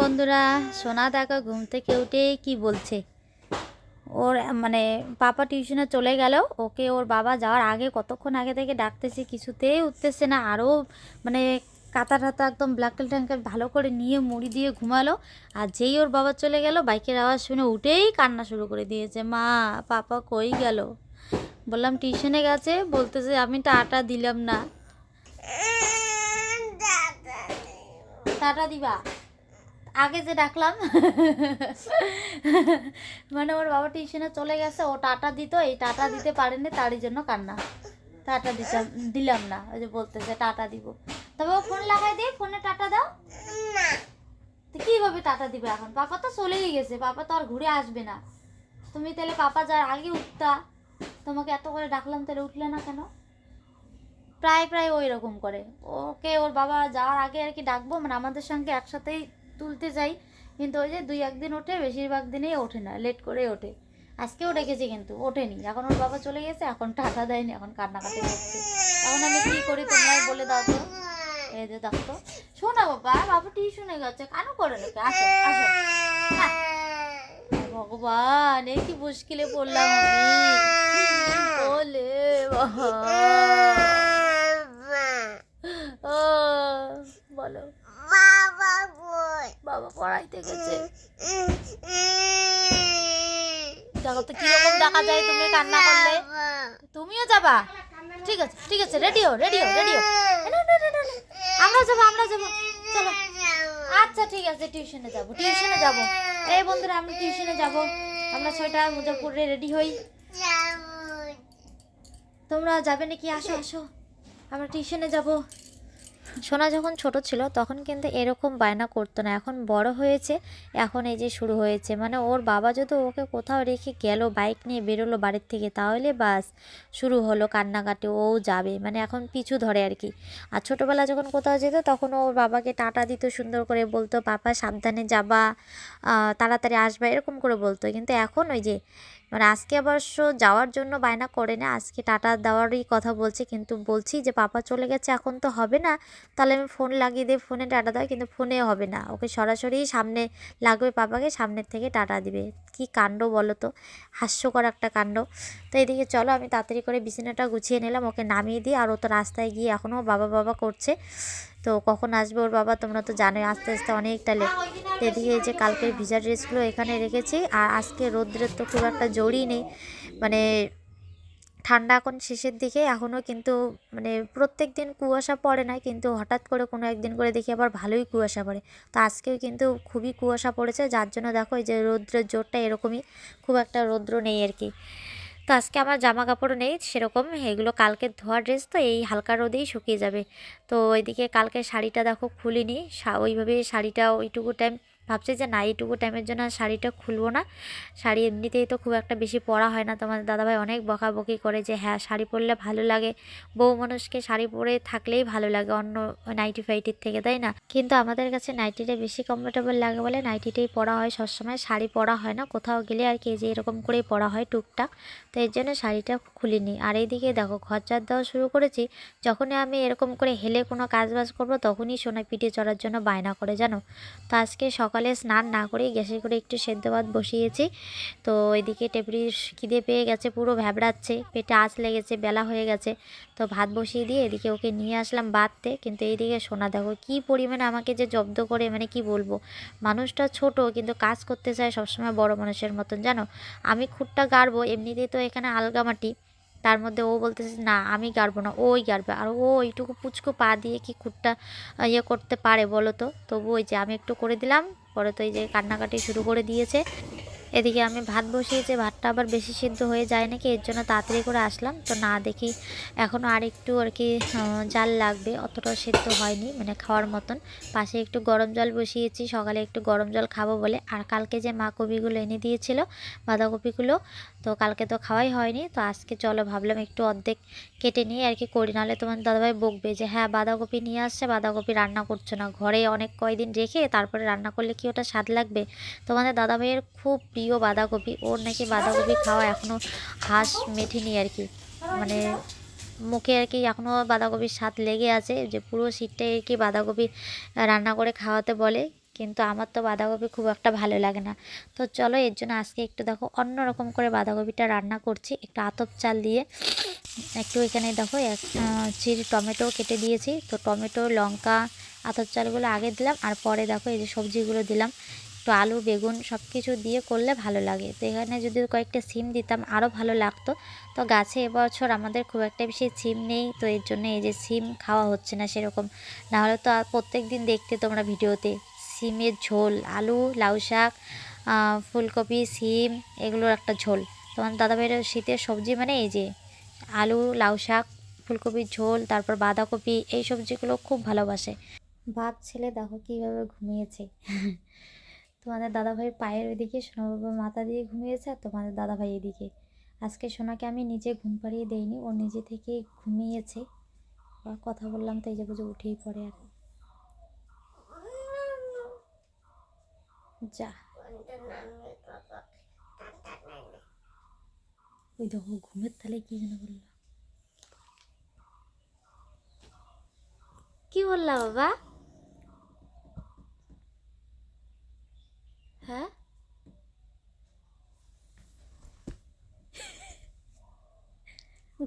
বন্ধুরা। সোনা দেখা ঘুম থেকে উঠে কি বলছে। ওর মানে পাপা টিউশনে চলে গেল। ওকে ওর বাবা যাওয়ার আগে কতক্ষণ আগে থেকে ডাকতেছে কিছুতেই উঠতেছে না। আরও মানে কাতা টাতা একদম ব্ল্যাঙ্কেট ট্যাঙ্কেট ভালো করে নিয়ে মুড়ি দিয়ে ঘুমালো। আর যেই ওর বাবা চলে গেল, বাইকের আওয়াজ শুনে উঠেই কান্না শুরু করে দিয়েছে। মা, পাপা কই গেল? বললাম, টিউশনে গেছে। বলতেছে, আমি টাটা দিলাম না। টাটা দিবা? আগে যে ডাকলাম মানে ওর বাবা টিউশনে চলে গেছে, ও টাটা দিত, এই টাটা দিতে পারেনি, তারই জন্য কান্না। টাটা দিতাম, দিলাম না, ওই যে বলতেছে টাটা দিব। তবে ও ফোন লাগাই দিয়ে ফোনে টাটা দাও। তো কীভাবে টাটা দিবে এখন? পাপা তো চলেই গেছে, পাপা তো আর ঘুরে আসবে না। তুমি তাহলে পাপা যার আগে উঠতা। তোমাকে এত করে ডাকলাম, তাহলে উঠলে না কেন? প্রায় প্রায় ওই রকম করে। ওকে, ওর বাবা যাওয়ার আগে আর কি ডাকবো? মানে আমাদের সঙ্গে একসাথেই তুলতে যাই। কিন্তু ওই যে দুই একদিন ওঠে, বেশিরভাগ দিনেই ওঠে না, লেট করে ওঠে। আজকেও ডেকেছি কিন্তু, ওঠেনি। এখন ওর বাবা চলে গেছে, এখন টাকা দেয়নি, এখন কান্নাকাটি করছে। এখন আমি কী করি তোমরাই বলে দাও তো। এই যে দেখো তো। শোনা বাবা বাবা টিউশনে গেছে কেন করে রেখে আসো আসো। না। ভগবান, এই কি মুশকিলে পড়লাম আমি। বলে বলো। বাবা পড়াইতে গেছে। দেখো তো কীরকম দেখা যায় তুমি কান্না করলে? তুমিও যাবা। ঠিক আছে ঠিক আছে রেডিও রেডিও রেডিও আমরা যাব আমরা যাব। চলো। আচ্ছা ঠিক আছে টিউশনে যাব টিউশনে যাব। এই বন্ধুরা, আমরা টিউশনে যাব। আমরা ছয়টা মুজাফপুরে রেডি হই। তোমরা যাবে নাকি? আসো আসো। আমরা টিউশনে যাব। সোনা যখন ছোট ছিল, তখন কিন্তু এরকম বায়না করতো না। এখন বড় হয়েছে, এখন এই যে শুরু হয়েছে। মানে ওর বাবা যদি ওকে কোথাও রেখে গেল, বাইক নিয়ে বেরোলো বাড়ির থেকে, তাহলে বাস শুরু হলো কান্নাকাটি, ও যাবে। মানে এখন পিছু ধরে আর কি। আর ছোটোবেলা যখন কোথাও যেত, তখন ওর বাবাকে টাটা দিত, সুন্দর করে বলতো, পাপা, সাবধানে যাবা তাড়াতাড়ি আসবা, এরকম করে বলতো। কিন্তু এখন ওই যে মানে আজকে অবশ্য যাওয়ার জন্য বায়না করে না, আজকে টাটা দেওয়ারই কথা বলছে, কিন্তু বলছি যে পাপা চলে গেছে, এখন তো হবে না। তাহলে আমি ফোন লাগিয়ে দিয়ে ফোনে টাটা দেওয়া কিন্তু ফোনে হবে না। ওকে সরাসরি সামনে লাগবে পাপাকে, সামনের থেকে টাটা দিবে। কি কাণ্ড বলো তো? হাস্যকর একটা কাণ্ড। তো এদিকে চলো, আমি তাড়াতাড়ি করে বিছানাটা গুছিয়ে নিলাম, ওকে নামিয়ে দিই, আর ও তো রাস্তায় গিয়ে এখনও বাবা বাবা করছে। তো কখন আসবে ওর বাবা তোমরা তো জানোই আস্তে আস্তে অনেকটা লেট এদিকে যে কালকের ভিজা ড্রেসগুলো এখানে রেখেছি, আর আজকে রোদ্রের তো খুব একটা জড়ি নেই। মানে ঠান্ডা এখন শেষের দিকে, এখনও কিন্তু মানে প্রত্যেক দিন কুয়াশা পড়ে না, কিন্তু হঠাৎ করে কোনো একদিন করে দেখি আবার ভালোই কুয়াশা পড়ে। তো আজকেও কিন্তু খুবই কুয়াশা পড়েছে, যার জন্য দেখো এই যে রৌদ্রের জোরটা এরকমই, খুব একটা রৌদ্র নেই আর কি। তো আজকে আমার জামা কাপড় নেই, সেরকম এগুলো কালকে ধোয়া ড্রেস তো এই হালকা রোদেই শুকিয়ে যাবে। তো ওইদিকে কালকে শাড়িটা দেখো খুলিনি ওইভাবে শাড়িটা ওইটুকু টাইম ভাবছি যে না, এইটুকু টাইমের জন্য শাড়িটা খুলবো না। শাড়ি এমনিতেই তো খুব একটা বেশি পরা হয় না। তোমার দাদাভাই অনেক বকাবকি করে যে হ্যাঁ শাড়ি পরলে ভালো লাগে। বউ মানুষকে শাড়ি পরে থাকলেই ভালো লাগে, অন্য নাইটি ফাইটির থেকে, তাই না? কিন্তু আমাদের কাছে নাইটিটা বেশি কমফোর্টেবল লাগে বলে নাইটিটাই পরা হয়। সবসময় শাড়ি পরা হয় না, কোথাও গেলে আর কি যে এরকম করেই পরা হয় টুকটাক। তো এর জন্য শাড়িটা খুলিনি। আর এইদিকে দেখো ঘর চার দেওয়া শুরু করেছি। যখনই আমি এরকম করে হেলে কোনো কাজ বাজ করব, তখনই সোনা পিঠে চড়ার জন্য বায়না করে, জানো? তো আজকে সকালে স্নান না করেই গ্যাসে করে একটু সেদ্ধ ভাত বসিয়েছি। তো এদিকে টেপরির খিদে পেয়ে গেছে, পুরো ভ্যাবড়াচ্ছে, পেটে আঁচ লেগেছে, বেলা হয়ে গেছে। তো ভাত বসিয়ে দিয়ে এদিকে ওকে নিয়ে আসলাম বাঁধতে। কিন্তু এইদিকে সোনা, দেখো কী পরিমাণে আমাকে যে জব্দ করে মানে কি বলব? মানুষটা ছোট, কিন্তু কাজ করতে চায় সবসময় বড় মানুষের মতন, জানো? আমি খুঁটটা গাড়বো, এমনিতেই তো এখানে আলগামাটি তার মধ্যে ও বলতেছে, না, আমি গাড়বো না, ওই গাড়বে। আর ও ওইটুকু পুচকু পা দিয়ে কি খুঁটটা ইয়ে করতে পারে বলো তো? তবু ওই যে আমি একটু করে দিলাম, পরে তো এই যে কান্নাকাটি শুরু করে দিয়েছে। এদিকে আমি ভাত বসিয়েছি, ভাতটা আবার বেশি সিদ্ধ হয়ে যায় নাকি, এর জন্য তাড়াতাড়ি করে আসলাম। তো না দেখি এখনও আর একটু আর কি জাল লাগবে, অতটা সিদ্ধ হয়নি মানে খাওয়ার মতন। পাশে একটু গরম জল বসিয়েছি, সকালে একটু গরম জল খাব বলে। আর কালকে যে মা কপিগুলো এনে দিয়েছিল, বাঁধাকপিগুলো, তো কালকে তো খাওয়াই হয়নি। তো আজকে চলো ভাবলাম একটু অর্ধেক কেটে নিয়ে আর কি করি। নাহলে তোমার দাদাভাই বকবে যে হ্যাঁ বাঁধাকপি নিয়ে আসছে, বাঁধাকপি রান্না করছ না। ঘরে অনেক কয়দিন রেখে তারপরে রান্না করলে কি ওটা স্বাদ লাগবে? তোমাদের দাদাভাইয়ের খুব প্রিয় বাঁধাকপি, ওর নাকি বাঁধাকপি খাওয়া এখনও হাঁস মেঠেনি আর কি। মানে মুখে আর কি এখনও বাঁধাকপির স্বাদ লেগে আছে যে পুরো শীতটাই আর কি বাঁধাকপি রান্না করে খাওয়াতে বলে, কিন্তু আমার তো বাঁধাকপি খুব একটা ভালো লাগে না। তো চলো এর জন্য আজকে একটু দেখো অন্য রকম করে বাঁধাকপিটা রান্না করছি, একটু আতপ চাল দিয়ে। একটু এখানে দেখো, এক চিরি টমেটো কেটে দিয়েছি। তো টমেটো, লঙ্কা, আতপ চালগুলো আগে দিলাম, আর পরে দেখো এই যে সবজিগুলো দিলাম। একটু আলু, বেগুন সব কিছু দিয়ে করলে ভালো লাগে। তো এখানে যদি কয়েকটা সিম দিতাম আরও ভালো লাগতো। তো গাছে এবছর আমাদের খুব একটা বেশি সিম নেই, তো এর জন্য এই যে সিম খাওয়া হচ্ছে না সেরকম। নাহলে তো প্রত্যেক দিন দেখতে তোমরা ভিডিওতে, সিমের ঝোল, আলু, লাউ শাক ফুলকপি, সিম, এগুলোর একটা ঝোল। তোমার দাদাভাইয়ের শীতের সবজি মানে এই যে আলু, লাউ শাক, ফুলকপির ঝোল, তারপর বাঁধাকপি, এই সবজিগুলো খুব ভালোবাসে। বাপ ছেলে দেখো কীভাবে ঘুমিয়েছে। তোমাদের দাদাভাইয়ের পায়ের ওইদিকে সোনাবাবা মাথা দিয়ে ঘুমিয়েছে আর তোমাদের দাদাভাই এদিকে। আজকে সোনাকে আমি নিজে ঘুম পাড়িয়ে দেইনি, ও নিজে থেকেই ঘুমিয়েছে। বা কথা বললাম তো এই যে বুঝে উঠেই পড়ে আর। যা। ওই দেখো ঘুমের তালে কি যেন বলল। কি বললা বাবা হ্যাঁ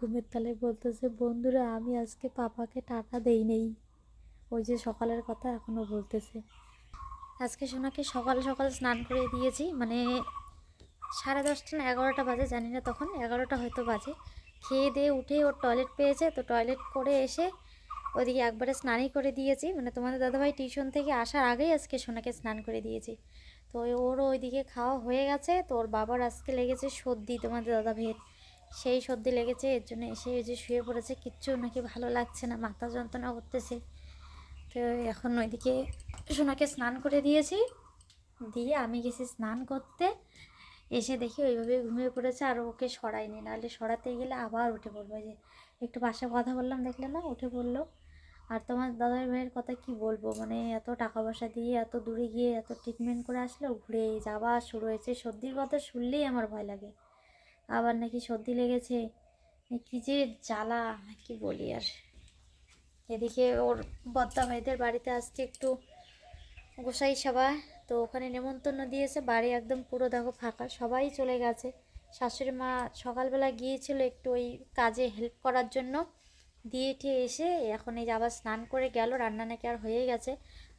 ঘুমের তালে বলতেছে, বন্ধুরা, আমি আজকে পাপাকে টাকা দেই নেই। ওই যে সকালের কথা এখনও বলতেছে। আজকে সোনাকে সকাল সকাল স্নান করে দিয়েছি মানে সাড়ে দশটা না এগারোটা বাজে, জানি না তখন, এগারোটা হয়তো বাজে। খেয়ে দিয়ে উঠে ওর টয়লেট পেয়েছে, তো টয়লেট করে এসে ওদিকে একবারে স্নানই করে দিয়েছি। মানে তোমাদের দাদাভাই টিউশন থেকে আসার আগেই আজকে সোনাকে স্নান করে দিয়েছি। তো ওরও ওইদিকে খাওয়া হয়ে গেছে, তো ওর বাবার আজকে লেগেছে সর্দি তোমাদের দাদাভাইয়ের। সেই সর্দি লেগেছে, এর জন্য এসে ওই যে শুয়ে পড়েছে, কিচ্ছু নাকি ভালো লাগছে না, মাথা যন্ত্রণা করতেছে। তো এখন ওইদিকে সোনাকে স্নান করে দিয়েছি, দিয়ে আমি গেছি স্নান করতে। এসে দেখি ওইভাবে ঘুমিয়ে পড়েছে, আর ওকে সরাইনি, নাহলে সরাতে গেলে আবার উঠে পড়ব। যে একটু বাসা কথা বললাম, দেখলে না, উঠে পড়ল। আর তোমার দাদার ভাইয়ের কথা কি বলব মানে এত টাকা পয়সা দিয়ে এত দূরে গিয়ে এত ট্রিটমেন্ট করে আসলো ঘুরে যাওয়া শুরু হয়েছে। সর্দির কথা শুনলেই আমার ভয় লাগে। আবার নাকি সর্দি লেগেছে। কি যে জ্বালা, কি বলি আর। এদিকে ওর বদ্দা ভাইদের বাড়িতে আসছে একটু গোসাই সভা, তো ওখানে নেমন্তন্ন দিয়েছে। বাড়ি একদম পুরো দেখো ফাঁকা, সবাই চলে গেছে। শাশুড়ি মা সকালবেলা গিয়েছিল একটু ওই কাজে হেল্প করার জন্য। দিয়ে ঠিয়ে এসে এখন এই আবার স্নান করে গেল, রান্না নাকি আর হয়ে গেছে।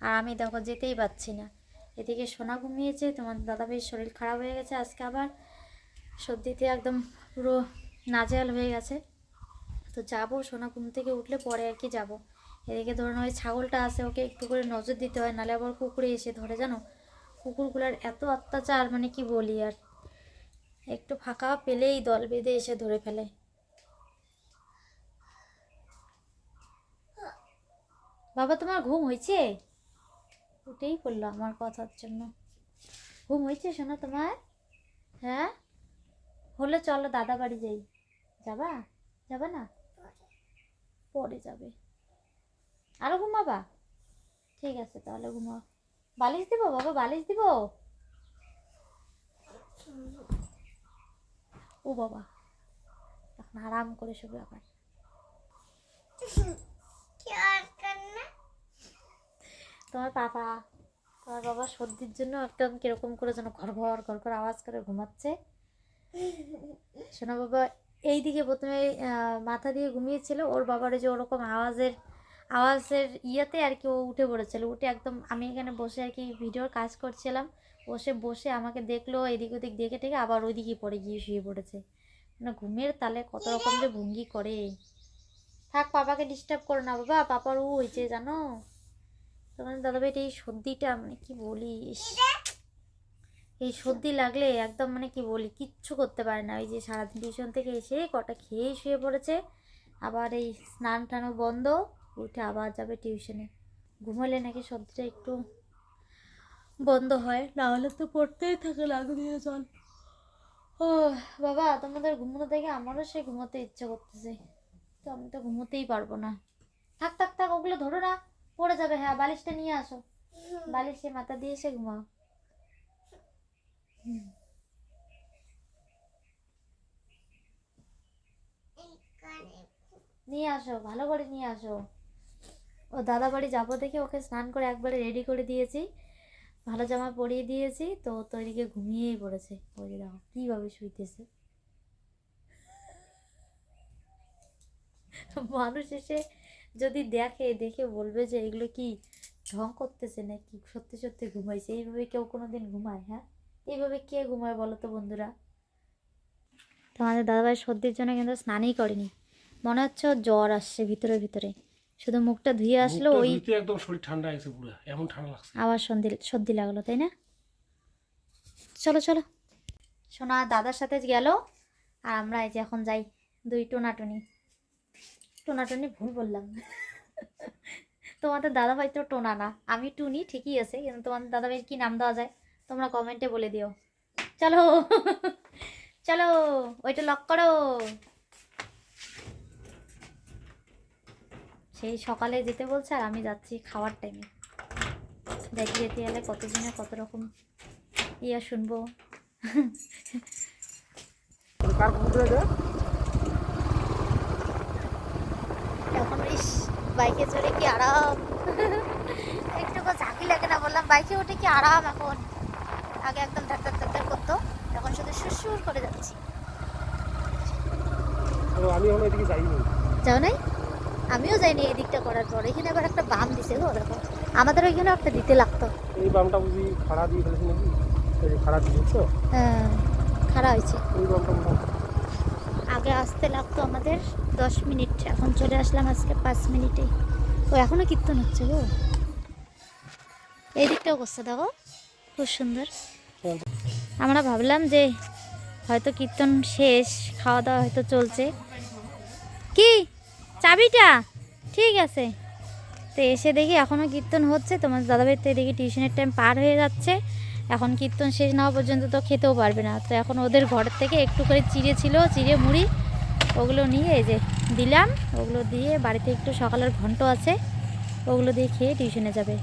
আর আমি দেখো যেতেই পাচ্ছি না। এদিকে সোনা ঘুমিয়েছে, তোমার দাদা দাদাভাইয়ের শরীর খারাপ হয়ে গেছে আজকে আবার। সর্দিতে একদম পুরো নাজেহাল হয়ে গেছে। তো যাব সোনা ঘুম থেকে উঠলে পরে আর কি যাব। এদিকে ধরুন ওই ছাগলটা আছে, ওকে একটু করে নজর দিতে হয় নাহলে আবার কুকুরে এসে ধরে, জানো? কুকুরগুলার এত অত্যাচার মানে কি বলি আর? একটু ফাঁকা পেলেই দল বেঁধে এসে ধরে ফেলে। বাবা, তোমার ঘুম হয়েছে? উঠেই পড়ল আমার কথার জন্য। ঘুম হয়েছে শোনো তোমার? হ্যাঁ? হলে চলো দাদা বাড়ি যাই। যাবা? যাবা না? পরে যাবে। আরও ঘুমাবা? ঠিক আছে, তাহলে ঘুমাও। বালিশ দিব বাবা? বালিশ দিব? ও বাবা, এখন আরাম করে শুবে আবার। তোমার পাপা, তোমার বাবা সর্দির জন্য একদম কীরকম করে যেন ঘর ঘর ঘর ঘর আওয়াজ করে ঘুমাচ্ছে। শোনা বাবা এই দিকে প্রথমে মাথা দিয়ে ঘুমিয়েছিল। ওর বাবার যে ওরকম আওয়াজের আওয়াজের ইয়েতে আর কি ও উঠে পড়েছিল। উঠে একদম আমি এখানে বসে আর কি ভিডিওর কাজ করছিলাম। বসে বসে আমাকে দেখল এদিক ওদিক দেখে টেকে আবার ওইদিকে পড়ে গিয়ে শুয়ে পড়েছে। মানে ঘুমের তালে কত রকম যে ভঙ্গি করে। থাক পাপাকে ডিস্টার্ব করো না বাবা পাপার ও হয়েছে জানো? তোমার দাদাভাইটা এই সর্দিটা মানে কি বলি ইস, এই সর্দি লাগলে একদম মানে কি বলি কিচ্ছু করতে পারে না। ওই যে সারাদিন টিউশন থেকে এসে কটা খেয়েই শুয়ে পড়েছে। আবার এই স্নান টানও বন্ধ উঠে আবার যাবে টিউশনে। ঘুমালে নাকি সর্দিটা একটু বন্ধ হয়। নাহলে তো পড়তেই থাকে লাগু দিয়ে জল। ও বাবা তোমাদের ঘুমোনো দেখে আমারও সে ঘুমোতে ইচ্ছে করতেছে। তো আমি তো ঘুমোতেই পারব না। থাক থাক থাক ওগুলো ধরো না। পড়ে যাবে হ্যাঁ বালিশটা নিয়ে আসো। বালিশে মাথা দিয়ে এসে ঘুমাও। নিয়ে আসো, ভালো করে নিয়ে আসো। ও দাদা বাড়ি যাব দেখে ওকে স্নান করে একবারে রেডি করে দিয়েছি। ভালো জামা পরিয়ে দিয়েছি, তো তো এদিকে ঘুমিয়েই পড়েছে। ওই দেখো, কীভাবে শুইতেছে? মানুষ এসে যদি দেখে দেখে বলবে যে এগুলো কি ঢং করতেছে নাকি সত্যি সত্যি ঘুমাইছে? এইভাবে কেউ কোনো দিন ঘুমায় হ্যাঁ? এইভাবে কে ঘুমায় বলো তো বন্ধুরা? তোমাদের দাদাভাই সর্দির জন্য কিন্তু স্নানই করেনি। মনে হচ্ছে জ্বর আসছে ভিতরে ভিতরে। শুধু মুখটা ধুয়ে আসলো ওই একদম শরীর ঠান্ডা গেছে পুরো এমন ঠান্ডা লাগছে। আবার সর্দি সর্দি লাগল তাই না? চলো চলো। সোনা দাদার সাথে গেল আর আমরা এই যে এখন যাই দুই টোনাটুনি। টোনাটুনি ভুল বললাম। তোমাদের দাদাভাই তো টোনা না আমি টুনি ঠিকই আছে কিন্তু তোমাদের দাদাভাইয়ের কি নাম দেওয়া যায়? তোমরা কমেন্টে বলে দিও। চলো চলো ওইটা লক করো। সেই সকালে যেতে বলছে আর আমি যাচ্ছি খাওয়ার টাইমে দেখি যেতে গেলে কতদিনে কত রকম ইয়া শুনব। এখন বাইকে চড়ে কি আরাম। একটুকু ঝাঁকি লাগে না বললাম বাইকে উঠে কি আরাম এখন? আগে একদম ধার ধার করতো এখন শুধু সুর করে যাচ্ছি। আমি এখন এদিকে যাইনি। যাও নাই? আমিও যাইনি এই দিকটা করার পর। এখানে আবার একটা বাম দিছে গো দেখো। আমাদের ওইখানে একটা দিতে লাগতো। এই বামটা বুঝি খাড়া দিয়ে ফেলেছি নাকি? এই খাড়া দিয়ে তো? হ্যাঁ খারাপ হয়েছে। এই বামটা আগে আসতে লাগতো আমাদের দশ মিনিট এখন চলে আসলাম আজকে পাঁচ মিনিটে। ও এখনও কীর্তন হচ্ছে গো। এই দিকটাও করছে দেখো। খুব সুন্দর। আমরা ভাবলাম যে হয়তো কীর্তন শেষ খাওয়া দাওয়া হয়তো চলছে। কি? চাবিটা? ঠিক আছে। তো এসে দেখি এখনও কীর্তন হচ্ছে। তোমার দাদাভাই তো এদিকে টিউশনের টাইম পার হয়ে যাচ্ছে। এখন কীর্তন শেষ না হওয়া পর্যন্ত তো খেতেও পারবে না। তো এখন ওদের ঘর থেকে একটু করে চিড়ে ছিল, চিড়ে মুড়ি, ওগুলো নিয়ে যে দিলাম। ওগুলো দিয়ে বাড়িতে একটু সকালের ঘন্ট আছে, ওগুলো দিয়ে খেয়ে টিউশনে যাবে।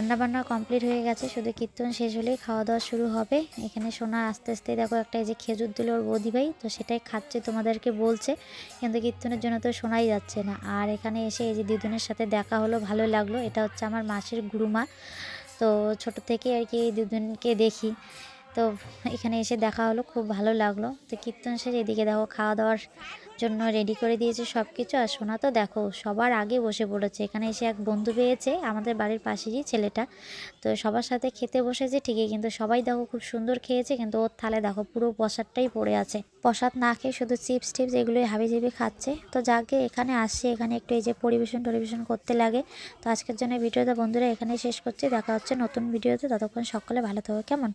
রান্না বান্না কমপ্লিট হয়ে গেছে, শুধু কীর্তন শেষ হলেই খাওয়া দাওয়া শুরু হবে। এখানে সোনা আস্তে আস্তে দেখো একটা এই যে খেজুর দিল ওর বৌদি ভাই, তো সেটাই খাচ্ছে, তোমাদেরকে বলছে, কিন্তু কীর্তনের জন্য তো শোনাই যাচ্ছে না। আর এখানে এসে এই যে দিদুনের সাথে দেখা হলো, ভালো লাগল, এটা হচ্ছে আমার মাসির গুরুমা। তো ছোট থেকে আর কি এই দুজনকে দেখি। তো এখানে এসে দেখা হলো, খুব ভালো লাগল। তো কীর্তন শেষ এদিকে দেখো খাওয়া দাওয়ার জন্য রেডি করে দিয়েছে সব কিছু আর সোনা তো দেখো, সবার আগে বসে পড়েছে। এখানে এসে এক বন্ধু পেয়েছে, আমাদের বাড়ির পাশেরই ছেলেটা। তো সবার সাথে খেতে বসেছে ঠিকই, কিন্তু সবাই দেখো খুব সুন্দর খেয়েছে, কিন্তু ওর থালে দেখো পুরো প্রসাদটাই পড়ে আছে। প্রসাদ না খেয়ে শুধু চিপস টিপস এগুলোই হাবি জাবি খাচ্ছে। তো যাকে এখানে আসছে, এখানে একটু এই যে পরিবেশন টরিবেশন করতে লাগে। তো আজকের জন্য ভিডিওটা বন্ধুরা এখানেই শেষ করছি। দেখা হচ্ছে নতুন ভিডিওতে। ততক্ষণ সকলে ভালো থাকো। কেমন?